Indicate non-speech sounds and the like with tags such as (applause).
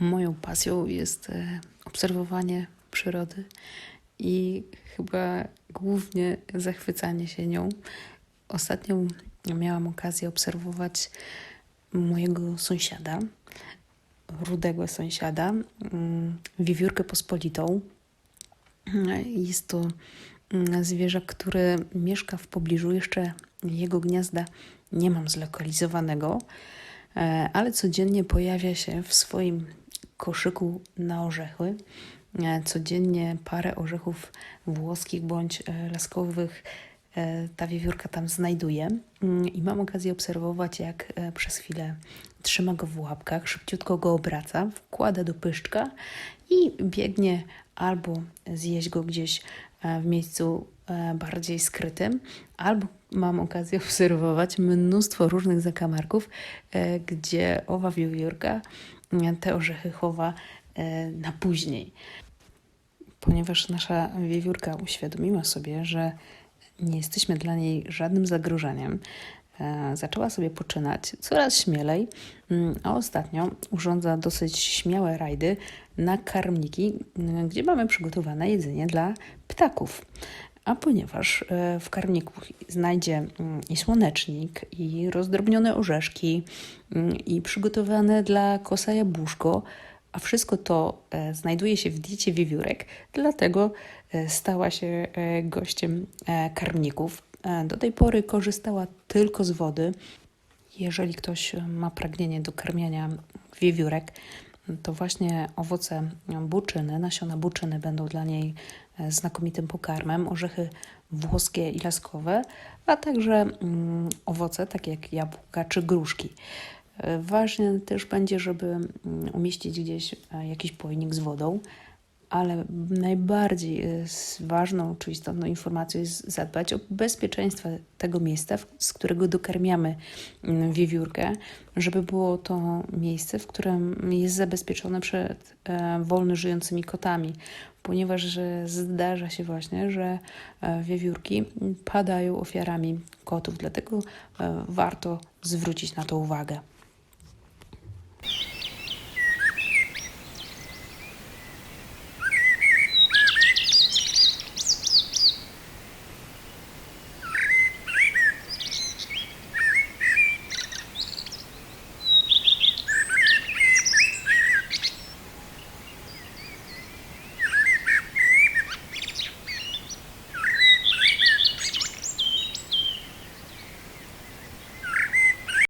Moją pasją jest e, obserwowanie przyrody i chyba głównie zachwycanie się nią. Ostatnio miałam okazję obserwować mojego sąsiada, rudego sąsiada, mm, wiewiórkę pospolitą. Jest to mm, zwierzę, które mieszka w pobliżu. Jeszcze jego gniazda nie mam zlokalizowanego, e, ale codziennie pojawia się w swoim koszyku na orzechy. E, Codziennie parę orzechów włoskich bądź e, laskowych e, ta wiewiórka tam znajduje. Mm, I mam okazję obserwować, jak przez chwilę trzyma go w łapkach, szybciutko go obraca, wkłada do pyszczka i biegnie albo zjeść go gdzieś w miejscu bardziej skrytym, albo mam okazję (laughs) obserwować mnóstwo różnych zakamarków, e, gdzie owa wiewiórka e, te orzechy chowa e, na później. Ponieważ nasza wiewiórka uświadomiła sobie, że nie jesteśmy dla niej żadnym zagrożeniem, zaczęła sobie poczynać coraz śmielej, mm, a ostatnio urządza dosyć śmiałe rajdy na karmniki, mm, gdzie mamy przygotowane jedzenie dla ptaków. A ponieważ e, w karmniku znajdzie mm, i słonecznik, i rozdrobnione orzeszki, mm, i przygotowane dla kosa jabłuszko, a wszystko to e, znajduje się w diecie wiewiórek, dlatego e, stała się gościem karmników. Do tej pory korzystała tylko z wody. Jeżeli ktoś ma pragnienie do karmienia wiewiórek, to właśnie owoce buczyny, nasiona buczyny będą dla niej e, znakomitym pokarmem, orzechy włoskie i laskowe, a także mm, owoce takie jak jabłka czy gruszki. E, Ważne też będzie, żeby mm, umieścić gdzieś e, jakiś pojnik z wodą, ale najbardziej s- ważną czy istotną informacją jest zadbać o bezpieczeństwo tego miejsca, z którego dokarmiamy mm, wiewiórkę, żeby było to miejsce, w którym jest zabezpieczone przed e, wolno żyjącymi kotami, ponieważ zdarza się właśnie, że e, wiewiórki padają ofiarami kotów, dlatego e, warto zwrócić na to uwagę.